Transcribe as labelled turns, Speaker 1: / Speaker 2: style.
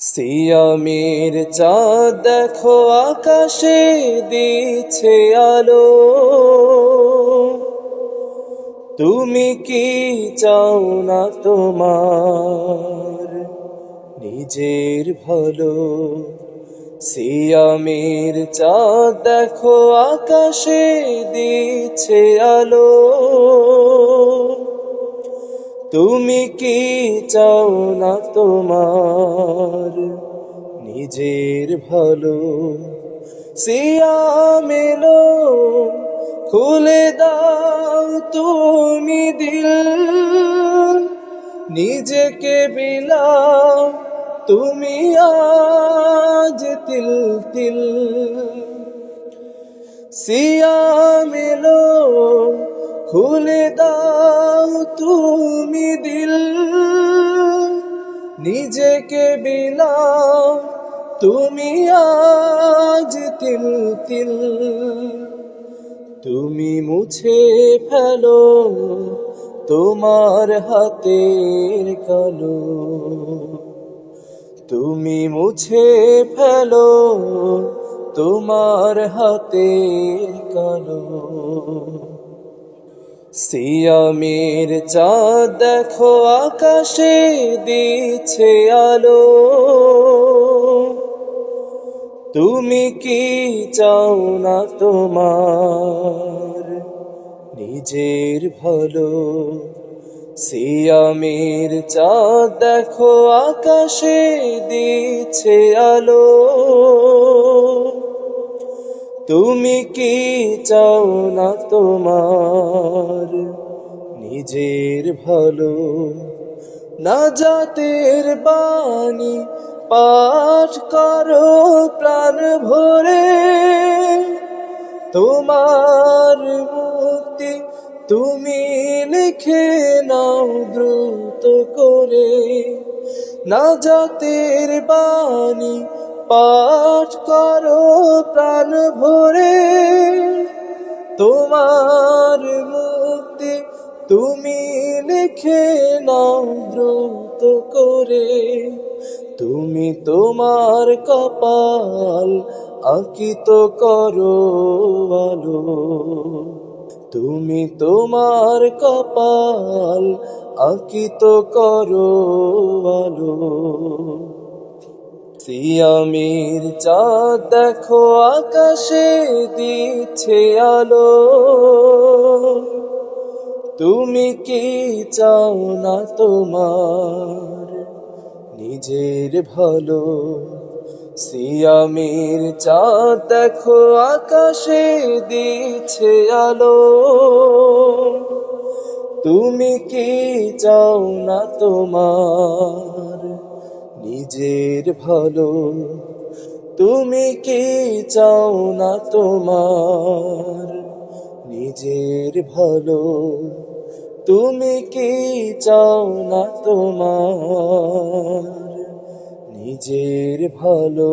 Speaker 1: সিয়ামের চাঁদ দেখো আকাশে দিচ্ছে আলো। তুমি কি চাও না তোমার? নিজের ভালো। সিয়ামের চাঁদ দেখো আকাশে দিচ্ছে আলো। তুমি কি চাও না তোমার? নিজের ভালো সিয়ামেলো খুলে দাও তুমি দিল। নিজেকে বিলাও তুমি আজ তিল তিল। সিয়ামেলো খুলে দাও তুমি দিল। নিজেকে বিলাও তুমি আজ তিল তিল। তুমি মুছে ফেলো তোমার হাতের কালো। তুমি মুছে ফেলো তোমার হাতের কালো। সিয়ামের চাঁদ দেখো আকাশে দিচ্ছে আলো। তুমি কি চাও না তোমার? নিজের ভালো। সিয়ামের চাঁদ দেখো আকাশে দিচ্ছে আলো। তুমি কি চাও না তোমার? নিজের ভালো, না জাতের বাণী পাঠ করো প্রাণ ভরে। তোমার মুক্তি তুমি লিখে নাও দ্রুত করে। না জাতের বাণী পাঠ করো প্রাণ ভরে। তোমার মুক্তি তুমি লিখে নাও দ্রুত করে। তুমি তোমার কপাল আঁকিত করো আলো। তুমি তোমার কপাল আঁকিত করো আলো। সিয়ামের চাঁদ দেখো আকাশে দিচ্ছে আলো। তুমি কি চাও না তোমার নিজের ভালো? সিয়ামের চাঁদ দেখো আকাশে দিচ্ছে আলো। তুমি কি চাও না তোমার নিজের ভালো, তুমি কি চাও না তোমার? নিজের ভালো, তুমি কি চাও না তোমার? নিজের ভালো